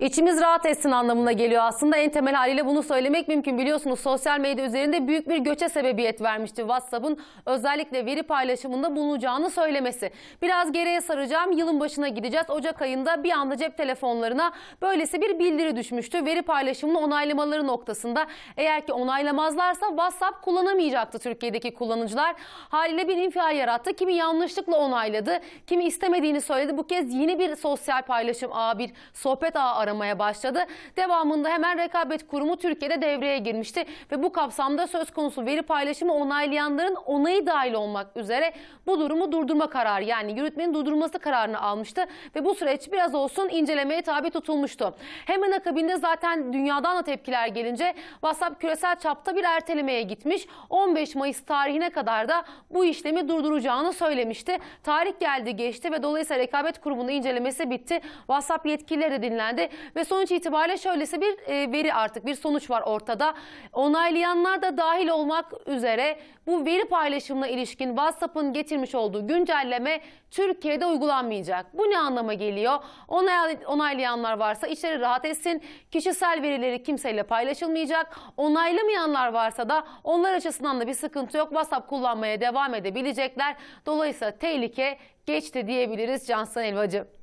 İçimiz rahat etsin anlamına geliyor aslında. En temel haliyle bunu söylemek mümkün. Biliyorsunuz sosyal medya üzerinde büyük bir göçe sebebiyet vermişti WhatsApp'ın özellikle veri paylaşımında bulunacağını söylemesi. Biraz geriye saracağım. Yılın başına gideceğiz. Ocak ayında bir anda cep telefonlarına böylesi bir bildiri düşmüştü. Veri paylaşımını onaylamaları noktasında. Eğer ki onaylamazlarsa WhatsApp kullanamayacaktı Türkiye'deki kullanıcılar. Haliyle bir infial yarattı. Kimi yanlışlıkla onayladı, kimi istemediğini söyledi. Bu kez yeni bir sosyal paylaşım ağı, bir sohbet ağı aramaya başladı. Devamında hemen Rekabet Kurumu Türkiye'de devreye girmişti ve bu kapsamda söz konusu veri paylaşımı onaylayanların onayı dahil olmak üzere bu durumu durdurma kararı yani yürütmenin durdurması kararını almıştı ve bu süreç biraz olsun incelemeye tabi tutulmuştu. Hemen akabinde zaten dünyadan da tepkiler gelince WhatsApp küresel çapta bir ertelemeye gitmiş. 15 Mayıs tarihine kadar da bu işlemi durduracağını söylemişti. Tarih geldi geçti ve dolayısıyla Rekabet Kurumu'nun incelemesi bitti. WhatsApp yetkilileri de dinlendi ve sonuç itibariyle şöylesi bir e, veri artık bir sonuç var ortada. Onaylayanlar da dahil olmak üzere bu veri paylaşımına ilişkin WhatsApp'ın getirmiş olduğu güncelleme Türkiye'de uygulanmayacak. Bu ne anlama geliyor? Onay, onaylayanlar varsa içleri rahat etsin. Kişisel verileri kimseyle paylaşılmayacak. Onaylamayanlar varsa da onlar açısından da bir sıkıntı yok. WhatsApp kullanmaya devam edebilecekler. Dolayısıyla tehlike geçti diyebiliriz Cansın Elvacı.